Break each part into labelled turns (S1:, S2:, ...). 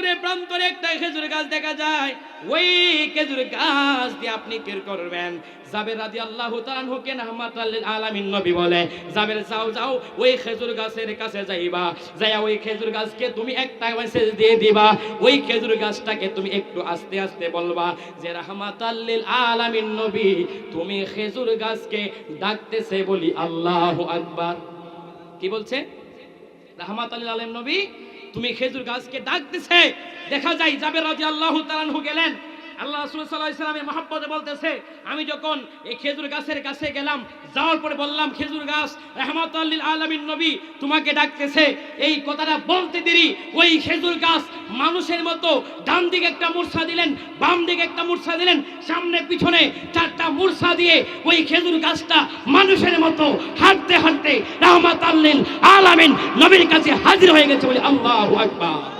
S1: দূরে প্রান্তরে একটা খেজুর গাছ দেখা যায়, ওই খেজুর গাছ দিয়ে আপনি কি করবেন। জাবের রাজি আল্লাহ তাআলাকে রহমাতুল্লিল আলামিন নবী বলে, জাবের, যাও যাও, ওই খেজুর গাছের কাছে যাইবা। যাইয়া ওই খেজুর গাছকে তুমি একটা মেসেজ দিয়ে দিবা। ওই খেজুর গাছটাকে তুমি একটু আস্তে আস্তে বলবা যে রহমাতুল্লিল আলামিন নবী, তুমি খেজুর গাছকে ডাকতেছে বলি আল্লাহ আকবার। কি বলছে? রাহমাত আলী আলম নবী তুমি খেজুর গাছকে ডাকতেছে। দেখা যায় যাবে রাজি আল্লাহ তালানহু গেলেন। আল্লাহ রাসূল সাল্লাল্লাহু আলাইহি সাল্লামের মহব্বতে বলতেছে, আমি যখন এই খেজুর গাছের কাছে গেলাম, যাওয়ার পরে বললাম, খেজুর গাছ রাহমাতুল্লিল আলামিন নবী, তোমাকে ডাকতেছে, এই কথাটা বলতে দেরি, ওই খেজুর গাছ মানুষের মতো ডান দিকে একটা মূর্ছা দিলেন বাম দিকে একটা মূর্ছা দিলেন, সামনে পিছনে চারটা মূর্ছা দিয়ে ওই খেজুর গাছটা মানুষের মতো হাঁটতে হাঁটতে রহমাত আলামিন নবীর কাছে হাজির হয়ে গেছে বলে আল্লাহু আকবার।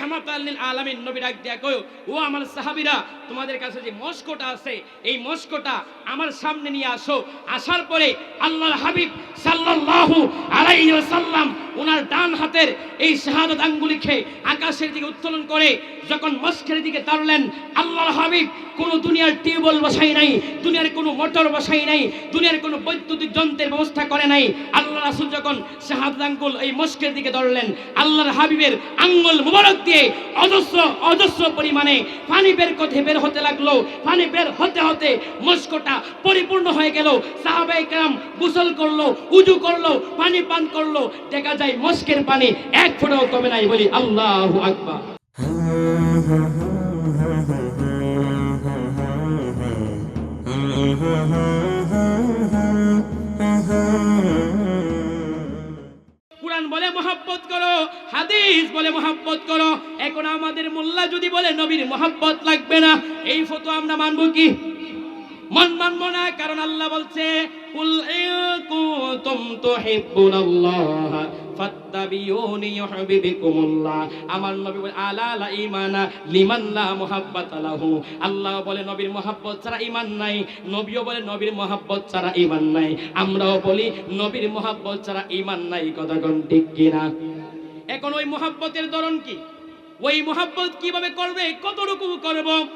S1: রহমত আল্লিল আলামিন নবী ডাক দিয়া কয় ও আমার সাহাবিরা, তোমাদের কাছে যে মস্কোটা আছে, এই মস্কোটা আমার সামনে নিয়ে আসো। আসার পরে আল্লাহর হাবিব সাল্লাল্লাহু আলাইহি ওয়াসাল্লাম ওনার ডান হাতের এই শাহাদাত আঙ্গুলিকে আকাশের দিকে উত্তোলন করে যখন মস্কের দিকে তাড়লেন, আল্লাহর হাবিব, কোনো দুনিয়ার টিউবওয়েল বসাই নাই, দুনিয়ার কোনো মোটর বসাই নাই, দুনিয়ার কোনো বৈদ্যুতিক যন্ত্রের ব্যবস্থা করে নাই। আল্লাহ রাসূল যখন শাহাদাত আঙ্গুল এই মস্কের দিকে ধরলেন আল্লাহর হাবিবের আঙ্গুল মুবারক দিয়ে অজস্র অজস্র পরিমাণে পানি বের করতে বের হতে লাগল। পানি বের হতে হতে মস্কোটা পরিপূর্ণ হয়ে গেল। সাহাবাই কেরাম গোসল করল, উজু করল, পানি পান করল। দেখা যায় মস্কের পানি এক ফোঁটাও কমে নাই বলি আল্লাহু মহাব্বত করো এখন আমাদের মোল্লা যদি বলে লাগবে না, এই ফটো আমরা মানবো কি? মন মানবো না, কারণ আল্লাহ বলছে এখন ওই মহাব্বতের ধরন কি? ওই মহাব্বত কীভাবে করবে? কতটুকু করব?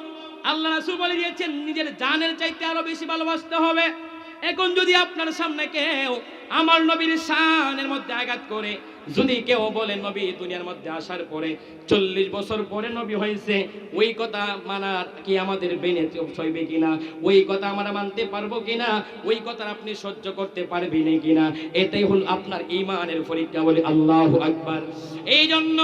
S1: আল্লাহ বলে দিয়েছেন, নিজের জানের চাইতে আরও বেশি ভালোবাসতে হবে। এখন যদি আপনার সামনে কেউ আমার নবীর শানের মধ্যে আঘাত করে। যদি কেউ বলে, নবী, দুনিয়ার মধ্যে আসার পরে চল্লিশ বছর পরে নবী হয়েছে, ওই কথা মানার কি আমাদের বেনে সইবে কিনা? ওই কথা আমরা মানতে পারব কিনা? ওই কথা আপনি সহ্য করতে পারবেন কিনা? এটাই হল আপনার ইমানের পরীক্ষা বলে আল্লাহ আকবার। এই জন্য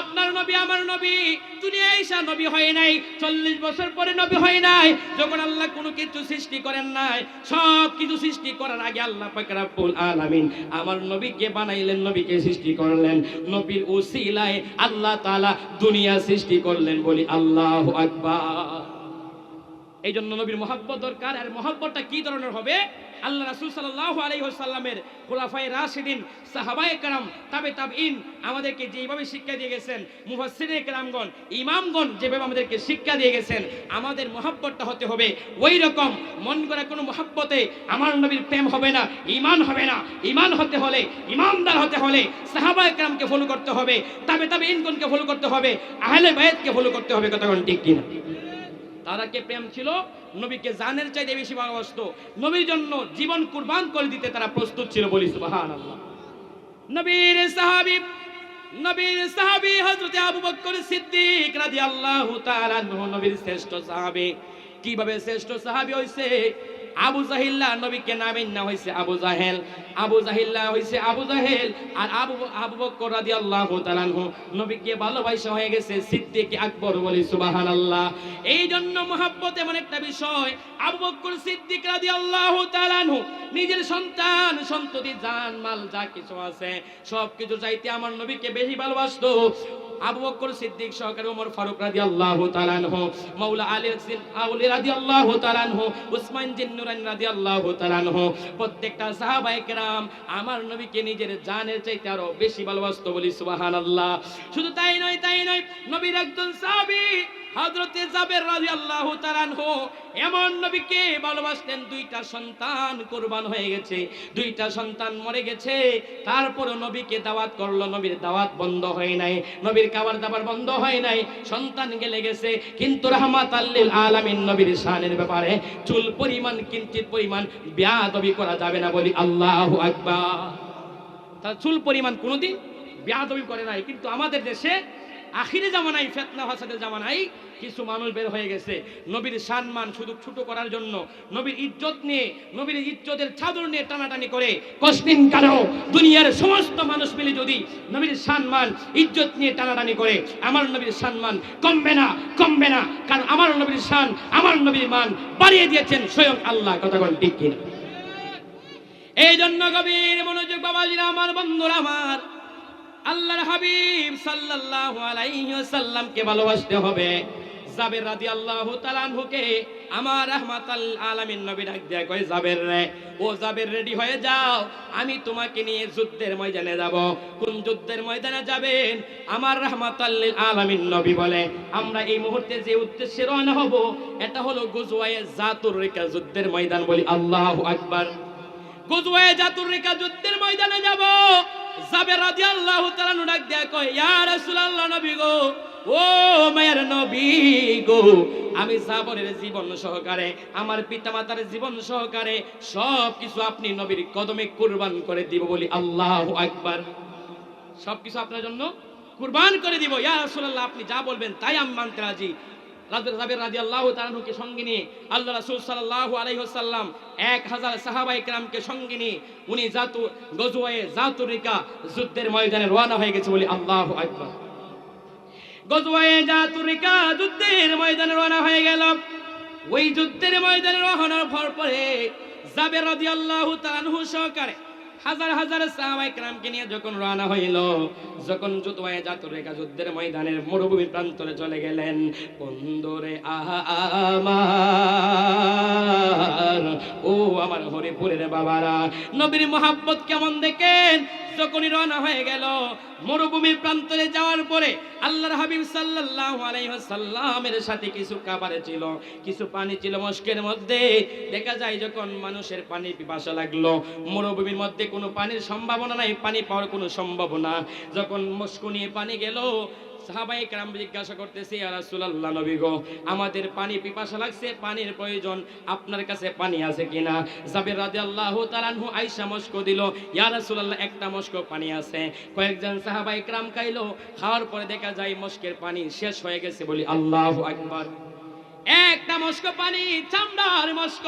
S1: আপনার নবী, আমার নবী দুনিয়া ঈশা নবী হয় নাই, চল্লিশ বছর পরে নবী হয় নাই, যখন আল্লাহ কোনো কিছু সৃষ্টি করেন নাই সব কিছু সৃষ্টি করার আগে আল্লাহ পাক রাব্বুল আলামিন। আমার নবীকে বানাইলেন, নবীকে সৃষ্টি করলেন। নবীর উসিলায় আল্লাহ তাআলা দুনিয়া সৃষ্টি করলেন বলি আল্লাহু আকবার। এই জন্য নবীর মহাব্বত দরকার। আর মহাব্বতটা কি ধরনের হবে? আল্লাহ রাসুল সাল্লাহ সাল্লামের খোলাফাই রাশেদিন, সাহাবায় কালাম তাবে তাব ইন আমাদেরকে যেভাবে শিক্ষা দিয়ে গেছেন মুহাসিনে কালামগণ ইমামগণ যেভাবে আমাদেরকে শিক্ষা দিয়ে গেছেন, আমাদের মহাব্বতটা হতে হবে ওই রকম মন করা কোনো মহাব্বতে আমার নবীর প্রেম হবে না ইমান হবে না। ইমান হতে হলে ইমানদার হতে হলে সাহাবায় কালামকে ফলো করতে হবে, তাবে তাবে ইনগণকে ফলো করতে হবে, আহলে বায়েতকে ফলো করতে হবে, কথা ঠিক কিনা? তারা কে প্রেম ছিল, নবীকে জানের চাইতে বেশি ভালোবাসতো। নবীর জন্য জীবন কুরবান করে দিতে তারা প্রস্তুত ছিল বলি সুবহানাল্লাহ। নবীর সাহাবী নবীর সাহাবী হযরত আবু বকর সিদ্দিক রাদিয়াল্লাহু তাআলা নবীর শ্রেষ্ঠ সাহাবী। কীভাবে শ্রেষ্ঠ সাহাবী হইছে? আবু জাহিল্লা নবীকে নামের না হইছে আবু জাহেল। আবু জাহিল্লা হইছে আবু জাহেল আর আবু আবু বকর রাদিয়াল্লাহু তাআলা নবীকে ভালোবাসা হয়ে গেছে সিদ্দিক আকবর বলি, সুবহানাল্লাহ। এই জন্য মহাব্বত এমন একটা বিষয়, আবু বকর সিদ্দিক রাদিয়াল্লাহু তাআলা নিজের সন্তান, সন্ততি, জান, মাল, যা কিছু আছে সব কিছু চাইতে আমার নবীকে বেশি ভালোবাসতো। আবু বকর সিদ্দিক সহকারে ওমর ফারুক রাদিয়াল্লাহু তাআলা আনহু, মাওলা আলী সিন আউলি রাদিয়াল্লাহু তাআলা আনহু, উসমান জিন্নুরান রাদিয়াল্লাহু তাআলা আনহু, প্রত্যেকটা সাহাবায়ে কেরাম আমার নবীকে নিজের জানের চাইতে আরও বেশি ভালোবাসতো বলি, সুবহানাল্লাহ। শুধু তাই নয় তাই নয়, নবীর একজন সাহাবী হযরতে জাবের রাদিয়াল্লাহু তাআলা আনহু এমন নবীকে ভালোবাসতেন, দুইটা সন্তান কোরবান হয়ে গেছে, দুইটা সন্তান মরে গেছে, তারপরও নবীকে দাওয়াত করল, নবীর দাওয়াত বন্ধ হয় নাই, নবীর খাবার দাবার বন্ধ হয় নাই, সন্তান গেলে গেছে, কিন্তু রাহমাত আল্লিল আলামিন নবীর শানের ব্যাপারে চুল পরিমাণ, কিঞ্চিত পরিমাণ বেয়াদবি করা যাবে না বলি আল্লাহ আকবার। তার চুল পরিমাণ কোনোদিন বেয়াদবি করে নাই, কিন্তু আমাদের দেশে আখিরে জামানাই ফেতনা ফাসাদের জামানাই কিছু মানুষ বের হয়ে গেছে। নবীর সম্মান শুধু ছোট করার জন্য, নবীর ইজ্জত নিয়ে, নবীর ইজ্জতের চাদর নিয়ে টানাটানি করে কষ্টিন কালো দুনিয়ার সমস্ত মানুষ মিলে যদি নবীর সম্মান, ইজ্জত নিয়ে টানাটানি করে, আমার নবীর সম্মান কমবে না কমবে না। কারণ আমার নবীর শান, আমার নবীর মান বাড়িয়ে দিয়েছেন স্বয়ং আল্লাহ, কথা বল ঠিক এই জন্য গভীর মনোযোগ বাবাজিরা আমার, বন্ধুরা আমার আল্লাহর হাবিব সাল্লাল্লাহু আলাইহি ওয়াসাল্লামকে ভালোবাসতে হবে। জাবের রাদিয়াল্লাহু তাআলা আনহুকে আমার রাহমাতাল আলামিন নবী ডাক দেয়া কয়, জাবের রে, ও জাবের রেডি হয়ে যাও, আমি তোমাকে নিয়ে যুদ্ধের ময়দানে যাব। কোন যুদ্ধের ময়দানে যাবেন? আমার রাহমাতাল আলামিন নবী বলে, আমরা এই মুহূর্তে যে উদ্দেশ্যে রওনা হব, এটা হলো গুজওয়ায়ে জাতুর রিকা যুদ্ধের ময়দান বলি আল্লাহু আকবার। গুজওয়ায়ে জাতুর রিকা যুদ্ধের ময়দানে যাব আমি জাবরের জীবন সহকারে, আমার পিতামাতার জীবন সহকারে সব কিছু আপনি নবীর কদমে কুরবান করে দিব বলি আল্লাহু আকবার। সব কিছু আপনার জন্য কুরবান করে দিব। ইয়া রাসূলুল্লাহ, আপনি যা বলবেন তাই আমি মানতে রাজি। রাজের রাবের রাজি আল্লাহ তালানুকে সঙ্গে নিয়ে আল্লাহ রাসুল এক হাজার সাহাবাই কেরামকে সঙ্গে উনি জাতু গজুয়ে জাতুরিকা যুদ্ধের ময়দানে রওনা হয়ে গেছে বলি আল্লাহ আকবার। গজুয়ে জাতুরিকা যুদ্ধের ময়দানে রওনা হয়ে গেল। ওই যুদ্ধের ময়দানে রওনার পর পরে জাবের রাদিয়াল্লাহু তাআলাহু সহকারে হাজার হাজার সাহাবাই ক্রামকে নিয়ে যখন রওনা হইল, যখন যুদ্ধয়ে জাতুর রেখা যুদ্ধের ময়দানের মরুভূমি প্রান্তরে চলে গেলেন কন্দরে আহা ও আমার হরিপুরের বাবারা, নবীর মোহাব্বত কেমন দেখেন? যখনই রওনা হয়ে গেল, মরুভূমির প্রান্তরে যাওয়ার পরে আল্লাহর হাবিব সাল্লাল্লাহু আলাইহি সাল্লামের সাথে কিছু খাবার ছিল, কিছু পানি ছিল মস্কের মধ্যে। দেখা যায় যখন মানুষের পানি পিপাসা লাগল, মরুভূমির মধ্যে কোনো পানির সম্ভাবনা নাই, পানি পাওয়ার কোনো সম্ভাবনা। যখন মস্কো নিয়ে পানি গেল সাহাবাই কেরাম জিজ্ঞাসা করতেছে রাসুল্লাহ নবী গো, আমাদের পানি পিপাসা লাগছে, পানির প্রয়োজন, আপনার কাছে পানি আছে কিনা? জাবির রাদিয়াল্লাহু আল্লাহ তালানহু আইসা মস্ক দিল, ইয়া রাসূলুল্লাহ, একটা মস্ক পানি আছে। কয়েকজন সাহাবাই কেরাম খাইলো, খাওয়ার পরে দেখা যায় মস্কের পানি শেষ হয়ে গেছে বলি, আল্লাহ আকবার। একটা মস্ক পানি, চামড়ার মস্ক,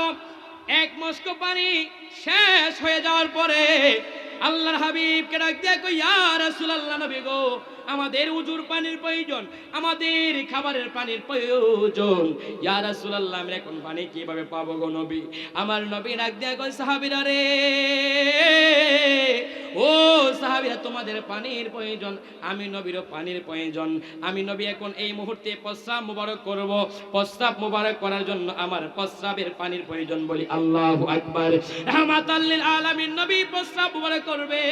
S1: এক মস্ক পানি শেষ হয়ে যাওয়ার পরে আল্লাহ হাবিবকে ডাক দিয়ে কই ইয়া রাসূলুল্লাহ নবী গো আমাদের উজুর পানির প্রয়োজন, আমাদের খাবারের পানির প্রয়োজন। ইয়া রাসূলুল্লাহ, আমরা এখন পানি কীভাবে পাবো গো নবী? আমার নবী ডাক দিয়ে কই সাহাবীরা রে, ও সাহাবীরা, তোমাদের পানির প্রয়োজন, আমি নবীরও পানির প্রয়োজন। আমি নবী এখন এই মুহূর্তে প্রস্রাব মুবারক করব। প্রস্রাব মুবারক করার জন্য আমার প্রস্রাবের পানির প্রয়োজন বলি আল্লাহু আকবার। রাহমাতাল লিল আলামিন, নবী প্রস্রাব মুবারক করবে।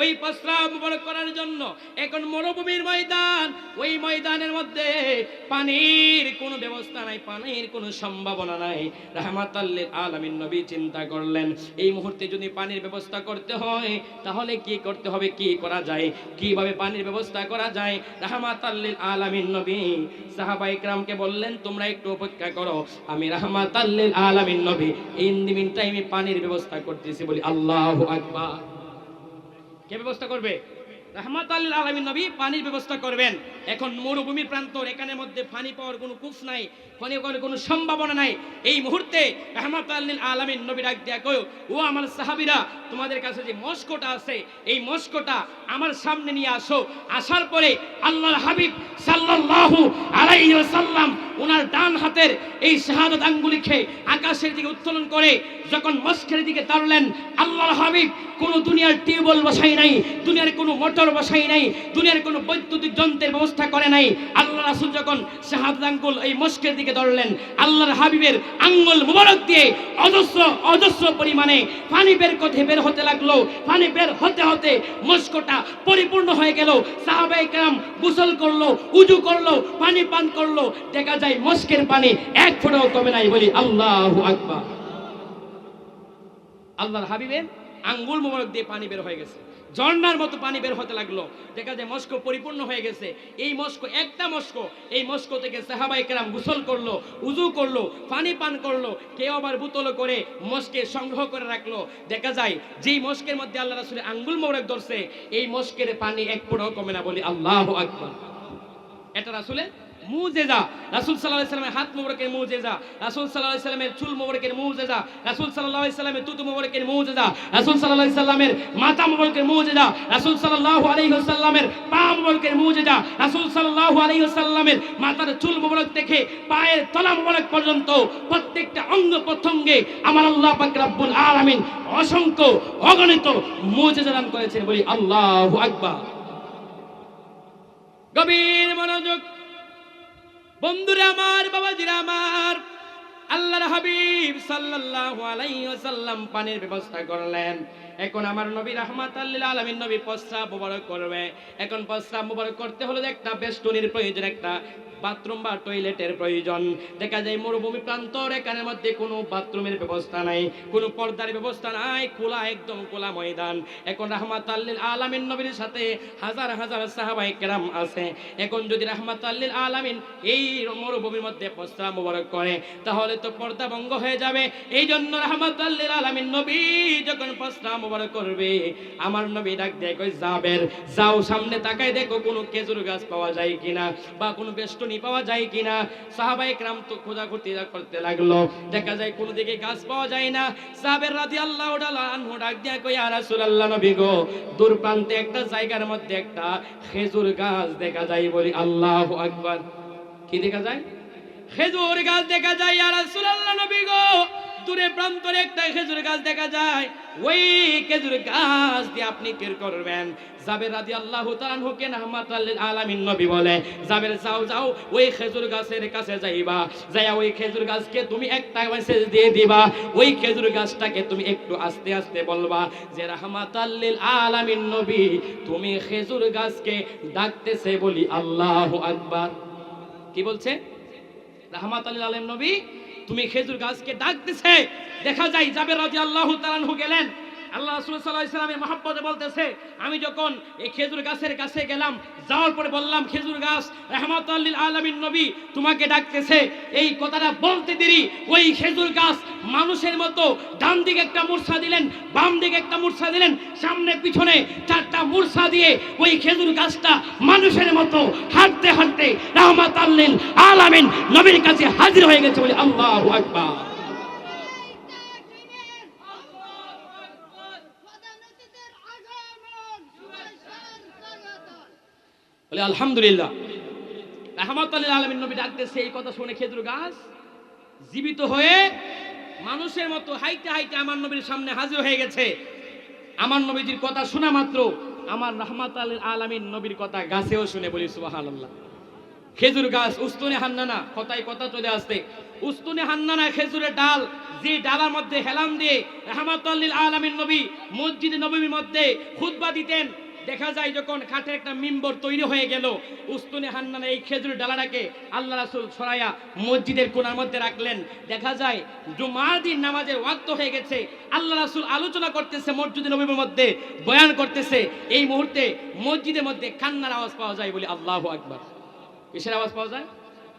S1: ওই পশরা বড় করার জন্য এখন মরুভূমির ময়দান। ওই ময়দানের মধ্যে পানির কোন ব্যবস্থা নাই, পানির কোনো সম্ভাবনা নাই। রাহমাত আলমিন নবী চিন্তা করলেন, এই মুহূর্তে যদি পানির ব্যবস্থা করতে হয়, তাহলে কি করতে হবে, কি করা যায়? কীভাবে পানির ব্যবস্থা করা যায়? রাহমাত আলমিন নবী সাহাবা ইকরামকে বললেন, তোমরা একটু অপেক্ষা করো, আমি রাহমাত আলমিন নবী ইন দি টাইমে পানির ব্যবস্থা করতেছি বলি, আল্লাহ আকবার। কে ব্যবস্থা করবে? রহমত আল্লাহ আলমী নবী পানির ব্যবস্থা করবেন। এখন মরুভূমির প্রান্তর, এখানের মধ্যে পানি পাওয়ার কোনো কুফ নাই, পানি পাওয়ার কোনো সম্ভাবনা নাই। এই মুহূর্তে রহমত আল্লাহ আলমিন নবী ডাক দেয়া কয়, ও আমার সাহাবিরা, তোমাদের কাছে যে মস্কোটা আছে, এই মস্কোটা আমার সামনে নিয়ে আসো। আসার পরে আল্লাহর হাবিব সাল্লাল্লাহু আলাইহি ওয়াসাল্লাম ওনার ডান হাতের এই শাহাদত খেয়ে আকাশের দিকে উত্তোলন করে যখন মস্কের দিকে তাড়লেন, আল্লাহর হাবিব কোনো দুনিয়ার টিউবওয়েল বসাই নাই, দুনিয়ার কোনো মোটর বসাই নাই, দুনিয়ার কোনো বৈদ্যুতিক যন্ত্রের ব্যবস্থা করে নাই। আল্লাহ রাসূল যখন শাহাদত আঙ্গুল এই মস্কের দিকে ধরলেন, আল্লাহর হাবিবের আঙ্গুল মুবারক দিয়ে অজস্র অজস্র পরিমাণে পানি বের করতে বের হতে লাগল। পানি বের হতে হতে মস্কটা পরিপূর্ণ হয়ে গেল। সাহাবাই কাম গোসল করল, উজু করল, পানি পান করল। দেখা যায় মস্কের পানি এক ফোঁটাও কমে নাই বলি আল্লাহ আকবার। আল্লাহর হাবিবের আঙ্গুল মোবারক দিয়ে পানি বের হয়ে গেছে। ঝর্ণার মতো পানি বের হতে লাগল। দেখা যায় মস্কো পরিপূর্ণ হয়ে গেছে। এই মস্কো, একটা মস্কো, এই মস্কো থেকে সাহাবাই কেরাম গোসল করল, উজু করল, পানি পান করল, কেউ আবার বোতল করে মস্কে সংগ্রহ করে রাখল। দেখা যায় যেই মস্কের মধ্যে আল্লাহ রাসুলের আঙ্গুল মোবারক ধরছে, এই মস্কের পানি এক ফোঁটাও কমে না বলি আল্লাহ আকবার। এটা রাসুলে মুজেজা। রাসূল আলাইহি সাল্লামের হাত মোবারকের মুজেজা। রাসূল আলাইহি সাল্লামের চুল মোবারকের মুজেজা। রাসূল আলাইহি সাল্লামের তুতু মোবারকের মুজেজা। রাসূল আলাইহি সাল্লামের মাথা মোবারকের মুজেজা। রাসূল সাল্লাল্লাহু আলাইহি সাল্লামের পা মোবারকের মুজেজা। রাসূল সাল্লাল্লাহু আলাইহি সাল্লামের মাথার চুল মোবারক থেকে পায়ের তলা মোবারক পর্যন্ত প্রত্যেকটা অঙ্গ প্রত্যঙ্গে আমার আল্লাহ পাক রব্বুল আলামিন অসংখ্য অগণিত মুজেজা দান করেছেন বলি আল্লাহু আকবার। গভীর মনোযোগ বন্ধুরা আমার বাবাজিরা আমার আল্লাহর হাবিব আলাইহি ওয়াসাল্লাম পানির ব্যবস্থা করলেন। এখন আমার নবী রাহমাত আল্লিল আলামিন নবী প্রস্রাব মোবারক করবে। এখন প্রস্রাব মোবারক করতে হলে একটা বেষ্টনীর প্রয়োজন, একটা বাথরুম বা টয়লেটের প্রয়োজন। দেখা যায় মরুভূমি প্রান্তর, এখানের মধ্যে কোনো বাথরুমের ব্যবস্থা নাই, কোনো পর্দার ব্যবস্থা নাই, খোলা একদম খোলা ময়দান। এখন রাহমাত আল্লিল আলামিন নবীর সাথে হাজার হাজার সাহাবাই কেরাম আছে। এখন যদি রাহমাত আল্লিল আলামিন এই মরুভূমির মধ্যে প্রস্তাব মোবারক করে, তাহলে তো পর্দা ভঙ্গ হয়ে যাবে। এই জন্য রাহমাত আল্লিল আলামিন নবী যখন প্রস্তাব মোবারক করবে। আমার নবী ডাক দিয়ে কই যাবের যাও সামনে তাকায় দেখো কোনো খেজুর গাছ পাওয়া যায় কিনা বা কোনো বেষ্টনী পাওয়া যায় কিনা। সাহাবাই ক্রাম তো খোঁজাখুঁজি করতে লাগল। দেখা যায় কোনো দিকে গাছ পাওয়া যায় না। সাহাবের রাজি আল্লাহ আনহু ডাক দিয়া কই আর রাসূলুল্লাহ নবী গো, দূর প্রান্তে একটা জায়গার মধ্যে একটা খেজুর গাছ দেখা যায় বলি, আল্লাহু আকবার। কি দেখা যায়? খেজুর গাছ দেখা যায় আর রাসূলুল্লাহ নবী গো, দূরে প্রান্তরে একটা খেজুর গাছ দেখা যায়। ওই খেজুর গাছ দিয়ে আপনি কি করবেন। জাবের রাদি আল্লাহ তাআলাকে রহমাত আলামিন নবী বলে, জাবের যাও যাও, ওই খেজুর গাছের কাছে যাইবা। যাইয়া ওই খেজুর গাছকে তুমি একটা মেসেজ দিয়ে দিবা। ওই খেজুর গাছটাকে তুমি একটু আস্তে আস্তে বলবা যে রহমাত আলামিন নবী, তুমি খেজুর গাছকে ডাকতেছে বলি আল্লাহু আকবার। কি বলছে? রাহমাত আলাইহিম নবী তুমি খেজুর গাছকে ডাক দিছে দেখা যায় জাবের রাজি আল্লাহ তালানহু গেলেন। আল্লাহ রাসূল সাল্লামের মহব্বতে বলতেছে, আমি যখন এই খেজুর গাছের কাছে গেলাম, যাওয়ার পরে বললাম, খেজুর গাছ রাহমাতুল লিল আলামিন নবী তোমাকে ডাকতেছে। এই কথাটা বলতে দেরি, ওই খেজুর গাছ মানুষের মতো ডান দিকে একটা মূর্ছা দিলেন বাম দিকে একটা মূর্ছা দিলেন, সামনে পিছনে চারটা মূর্ছা দিয়ে ওই খেজুর গাছটা মানুষের মতো হাঁটতে হাঁটতে রাহমাতুল লিল আলামিন নবীর কাছে হাজির হয়ে গেছে বলে আল্লাহু আকবার। বলে, আলহামদুলিল্লাহ। রহমত আলমিন নবী ডাকতেছে এই কথা শুনে খেজুর গাছ জীবিত হয়ে মানুষের মতো হাইতে হাইতে আমার নবীর সামনে হাজির হয়ে গেছে। আমার নবীজির কথা শোনা মাত্র, আমার রহমত আলমিন নবীর কথা গাছেও শুনে বলি, সুবহানাল্লাহ। খেজুর গাছ উস্তুনে হান্নানা, কথায় কথা চলে আসতে। উস্তুনে হান্নানা খেজুরের ডাল, যে ডালার মধ্যে হেলাম দিয়ে রহমাতুল্লিল আলামিন নবী মসজিদ নবীর মধ্যে খুতবা দিতেন দেখা যায় যখন খাটের একটা মিম্বর তৈরি হয়ে গেল, উস্তুনে হান্নান এই খেজুর ডালাটাকে আল্লাহ রাসুল ছড়াইয়া মসজিদের কোনার মধ্যে রাখলেন। দেখা যায় জুমার দিন নামাজের ওয়াক্ত হয়ে গেছে, আল্লাহ রাসুল আলোচনা করতেছে মসজিদের নবীর মধ্যে, বয়ান করতেছে। এই মুহূর্তে মসজিদের মধ্যে কান্নার আওয়াজ পাওয়া যায় বলে আল্লাহ আকবার। কিসের আওয়াজ পাওয়া যায়?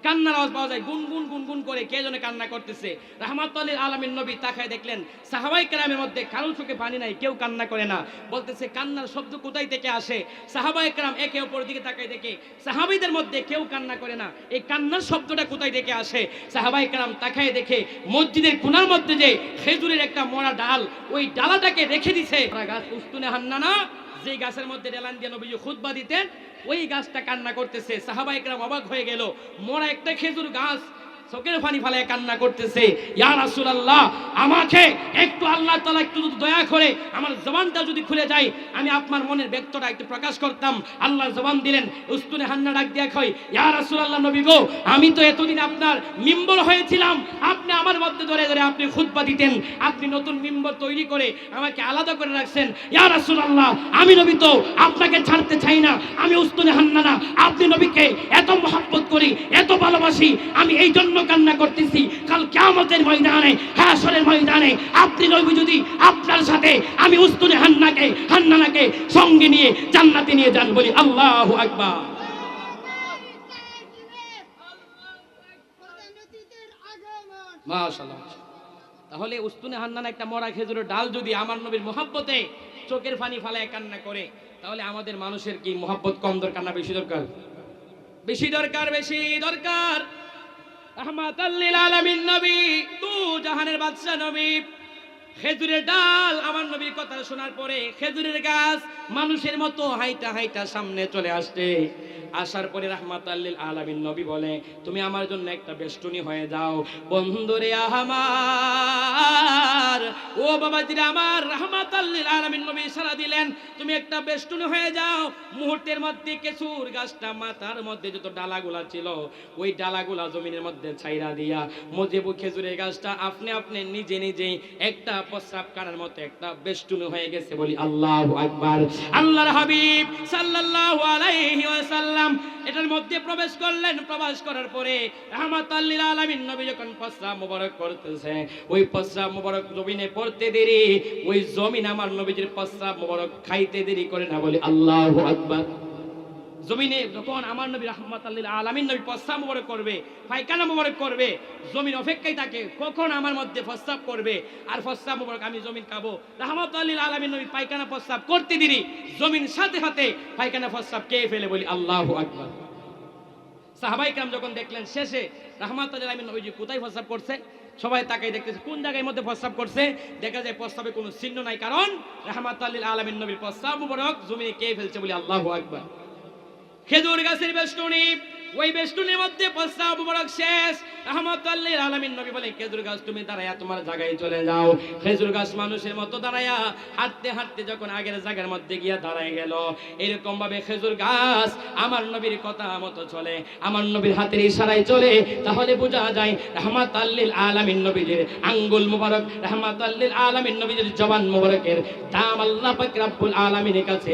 S1: কান্নার আওয়াজ পাওয়া যায় গুন গুন গুন গুন করে কে যেন কান্না করতেছে। রাহমাতুল্লিল আলামিন নবী তাকায় দেখলেন, সাহাবাই কেরামের মধ্যে কারোর চোখে পানি নাই, কেউ কান্না করে না। বলতেছে, কান্নার শব্দ কোথায় থেকে আসে? সাহাবাই কেরাম একে অপর দিকে তাকায় দেখে, সাহাবিদের মধ্যে কেউ কান্না করে না। এই কান্নার শব্দটা কোথায় থেকে আসে? সাহাবাই কেরাম তাকায় দেখে, মসজিদের কোনার মধ্যে যে খেজুরের একটা মরা ডাল, ওই ডালাটাকে রেখে দিছে। গাছ উস্তুনে হান্নানা যেই গাছের মধ্যে ডেলান দিয়ে নবীজি খুতবা দিতেন ওই গাছটা কান্না করতেছে সাহাবাইকরাম অবাক হয়ে গেল। মরা একটা খেজুর গাছ চোখের পানি ফালায় কান্না করতেছে। ইয়া রাসূলুল্লাহ, আমাকে একটু আল্লাহ তাআলা একটু দয়া করে আমার জবানটা যদি খুলে যায়, আমি আপনার মনের ব্যক্তটা একটু প্রকাশ করতাম। আল্লাহ জবান দিলেন উস্তুনে হান্না ডাক দিয়া কই ইয়া রাসূলুল্লাহ নবী গো, আমি তো এতদিন আপনার মিম্বর হয়েছিলাম। আপনি আমার মধ্যে ধরে ধরে আপনি খুতবা দিতেন, আপনি নতুন মিম্বর তৈরি করে আমাকে আলাদা করে রাখছেন। ইয়া রাসূলুল্লাহ, আমি নবী তো আপনাকে ছাড়তে চাই না, আমি উস্তুনে হান্না না। আপনি নবীকে এত মহব্বত করি, এত ভালোবাসি, আমি এই জন্য কান্না করতেছি। কাল কিয়ামতের ময়দানে হাসরের ময়দানে আপনি নবী যদি আপনার সাথে, আমি উস্তুনে হান্নাকে, হান্নানাকে সঙ্গে নিয়ে জান্নাতে নিয়ে যান বলি, আল্লাহু আকবার। তাহলে উস্তুনে হান্নান একটা মরা খেজুরের ডাল যদি আমার নবীর মোহাব্বতে চোখের পানি ফালায় কান্না করে, তাহলে আমাদের মানুষের কি মোহাব্বত কম দরকার না বেশি দরকার? বেশি দরকার বেশি দরকার। নবী, তু জাহানের নবী। খেজুরের ডাল আমার নবীর কথা শোনার পরে খেজুরের গাছ মানুষের মতো হাইটা হাইটা সামনে চলে আসছে। আসার পরে রাহমাত আল্লিল আলামিন নবী বলে তুমি আমার জন্য একটা বেষ্টনী হয়ে যাও। বন্ধুরে আমার, ও বাবাজিরা আমার রাহমাত আল্লিল আলামিন নবী সারা দিলেন, তুমি একটা বেষ্টনী হয়ে যাও। মুহূর্তের মধ্যে কেসুর গাছটা মাথার মধ্যে যত ডালাগুলা ছিল, ওই ডালাগুলা জমিনের মধ্যে ছাইরা দিয়া মজিবু খেজুরের গাছটা আপনি আপনি নিজে নিজেই একটা প্রস্রাব কানার মতো একটা বেষ্টনী হয়ে গেছে বলি আল্লাহু আকবার। আল্লাহর হাবিব সাল্লাল্লাহু আলাইহি ওয়াসাল্লাম এটার মধ্যে প্রবেশ করলেন। প্রবেশ করার পরে রাহমাতাল লিল আলামিন নবী যখন পশ্রা মোবারক করতেছে, ওই পশ্রা মোবারক জমিনে পড়তে দেরি, ওই জমিন আমার নবীজির পশ্রা মুবারক খাইতে দেরি করে না বলে আল্লাহ আকবার। জমিনে যখন আমার নবী রহমত আল্লিল আলামিন নবী প্রস্তাব মোবারক করবে, পায়খানা মোবারক করবে জমিন অপেক্ষায় থাকে, কখন আমার মধ্যে প্রস্তাব করবে? আর প্রস্তাব মোবারক আমি জমিন খাব। রহমত আল্লিল আলামিন নবী পায়খানা প্রস্তাব করতে দিরি জমিন সাথে সাথে পায়খানা প্রস্তাব কে ফেলে বলি, আল্লাহু আকবার। সাহাবাই কাম যখন দেখলেন শেষে, রহমত আলামিন নবীজি কোথায় প্রস্তাব করছে? সবাই তাকাই দেখতেছে, কোন জায়গায় মধ্যে প্রস্তাব করছে? দেখা যায় প্রস্তাবে কোনো চিহ্ন নাই, কারণ রহমত আল্লিল আলামিন নবীর প্রস্তাব মোবারক জমিনে কে ফেলছে বলি, আল্লাহু আকবার। খেজুর গাছের বেষ্টনী, ওই বেষ্টনীর মধ্যে প্রস্তাব মুবারক শেষ। আলামিন নবী খেজুর গাছ তুমি তোমার জায়গায় চলে যাও। খেজুর গাছ মানুষের মতো হাঁটতে হাঁটতে যখন আগের জায়গার মধ্যে গিয়া দাঁড়ায় গেল এরকম ভাবে খেজুর গাছ আমার নবীর কথা মতো চলে, আমার নবীর হাতের ইশারায় চলে। তাহলে বোঝা যায়, রহমাত আল্লিল আলামিন নবীজির আঙ্গুল মুবারক, রহমাত আলামিন নবীজির জবান মুবারকের দাম আল্লাহ পাক আলামিনের কাছে